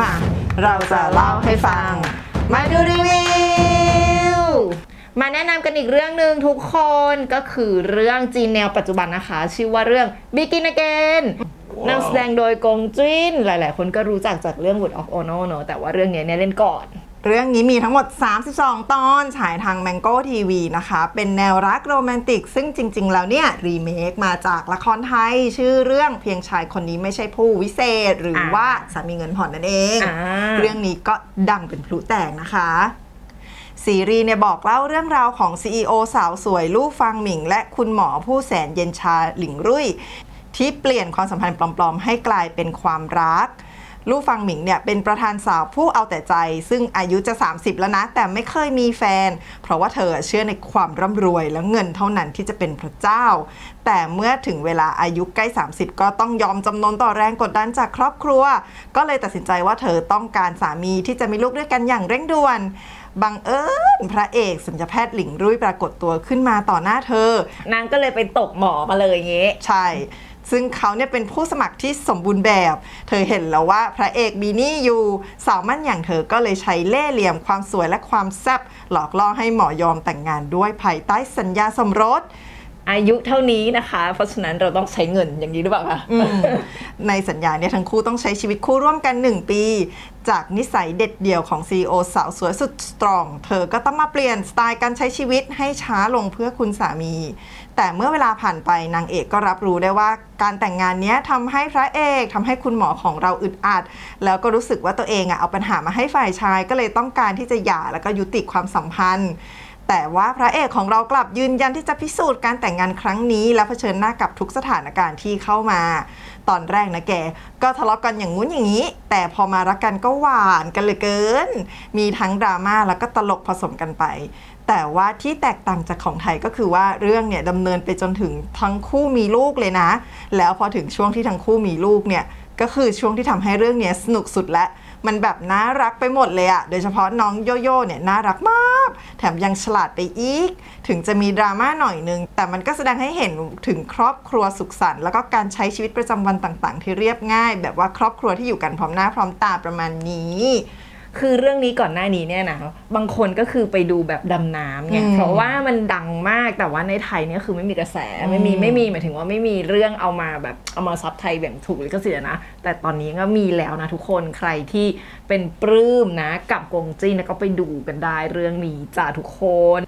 มาเราจะเล่าให้ฟัง มาดูรีวิว มาแนะนำกันอีกเรื่องหนึ่งทุกคนก็คือเรื่องจีนแนวปัจจุบันนะคะ ชื่อว่าเรื่อง Begin Again นำแสดงโดยกงจินหลาย ๆ คนก็รู้จักจากเรื่อง Wood of Ono เนอะแต่ว่าเรื่องเนี้ยเนี่ยเล่นก่อน เรื่องนี้มีทั้งหมด 32 ตอนฉายทาง Mango TV นะคะ เป็นแนวรักโรแมนติก ซึ่งจริง ๆ แล้วเนี่ย รีเมคมาจากละครไทย ชื่อเรื่องเพียงชายคนนี้ไม่ใช่ผู้วิเศษ หรืออาว่าสามีเงินผ่อนนั่นเองอ่าเรื่องนี้ก็ดังเป็นพลุแตกนะคะซีรีส์เนี่ยบอกเล่าเรื่องราวของ CEO สาวสวยลู่ฟังหมิง และคุณหมอผู้แสนเย็นชาหลิงรุ่ย ที่เปลี่ยนความสัมพันธ์ปลอม ๆ ให้กลายเป็นความรัก ลู่ฟังหมิงเนี่ยเป็นประธานสาวผู้เอาแต่ใจ ซึ่งอายุจะ 30 แล้วนะ แต่ไม่เคยมีแฟน เพราะว่าเธอเชื่อในความร่ำรวยและเงินเท่านั้นที่จะเป็นพระเจ้า แต่เมื่อถึงเวลาอายุใกล้ 30 ก็ต้องยอมจำนนต่อแรงกดดันจากครอบครัว ก็เลยตัดสินใจว่าเธอต้องการสามีที่จะมีลูกด้วยกันอย่างเร่งด่วนบังเอิญพระเอกสัญญาแพทย์หลิงรุ่ยปรากฏตัวขึ้นมาต่อหน้าเธอ นางก็เลยไปตกหมอมาเลยอย่างงี้ใช่ ซึ่งเขาเนี่ยเป็นผู้สมัครที่สมบูรณ์แบบ เธอเห็นแล้วว่าพระเอกมีหนี่อยู่สาวมั่นอย่างเธอก็เลยใช้เล่ห์เหลี่ยมความสวยและความแซ่บหลอกล่อให้หมอยอมแต่งงานด้วยภายใต้สัญญาสมรสอายุเท่านี้นะคะ เพราะฉะนั้นเราต้องใช้เงินอย่างนี้หรือเปล่าคะอืม ในสัญญาเนี่ยทั้งคู่ต้องใช้ชีวิตคู่ร่วมกัน 1 ปี จากนิสัยเด็ดเดี่ยวของ CEO สาวสวยสุดสตรอง เธอก็ต้องมาเปลี่ยนสไตล์การใช้ชีวิตให้ช้าลงเพื่อคุณสามี แต่เมื่อเวลาผ่านไปนางเอกก็รับรู้ได้ว่าการแต่งงานนี้ทำให้พระเอกทำให้คุณหมอของเราอึดอัด แล้วก็รู้สึกว่าตัวเองอะเอาปัญหามาให้ฝ่ายชายก็เลยต้องการที่จะหย่าแล้วก็ยุติความสัมพันธ์ แต่ว่าพระเอกของเรากลับยืนยันที่จะพิสูจน์การแต่งงานครั้งนี้ และเผชิญหน้ากับทุกสถานการณ์ที่เข้ามา ตอนแรกนะแก ก็ทะเลาะกันอย่างงู้นอย่างนี้ แต่พอมารักกันก็หวานกันเหลือเกิน มีทั้งดราม่าแล้วก็ตลกผสมกันไป แต่ว่าที่แตกต่างจากของไทยก็คือว่าเรื่องเนี่ยดำเนินไปจนถึงทั้งคู่มีลูกเลยนะ แล้วพอถึงช่วงที่ทั้งคู่มีลูกเนี่ย ก็คือช่วงที่ทำให้เรื่องนี้สนุกสุดและ มันแบบน่ารักไปหมดเลยอะโดยเฉพาะน้องโยโย่เนี่ยน่ารักมาก แถมยังฉลาดไปอีก ถึงจะมีดราม่าหน่อยนึง แต่มันก็แสดงให้เห็นถึงครอบครัวสุขสันต์แล้วก็การใช้ชีวิตประจำวันต่างๆ ที่เรียบง่าย แบบว่าครอบครัวที่อยู่กันพร้อมหน้าพร้อมตาประมาณนี้ คือเรื่องนี้ก่อนหน้านี้เนี่ยนะบางคนก็คือไปดูแบบดำน้ำไงอืมเพราะว่ามันดังมากแต่ว่าในไทยเนี่ยคือไม่มีกระแสไม่มีอืมไม่มีหมายถึงว่าไม่มีเรื่องเอามาแบบเอามาซับไทยแบบถูกลิขสิทธิ์นะ แต่ตอนนี้ก็มีแล้วนะทุกคนใครที่เป็นปลื้มนะกับกงจีนก็ไปดูกันได้เรื่องนี้จ้าทุกคน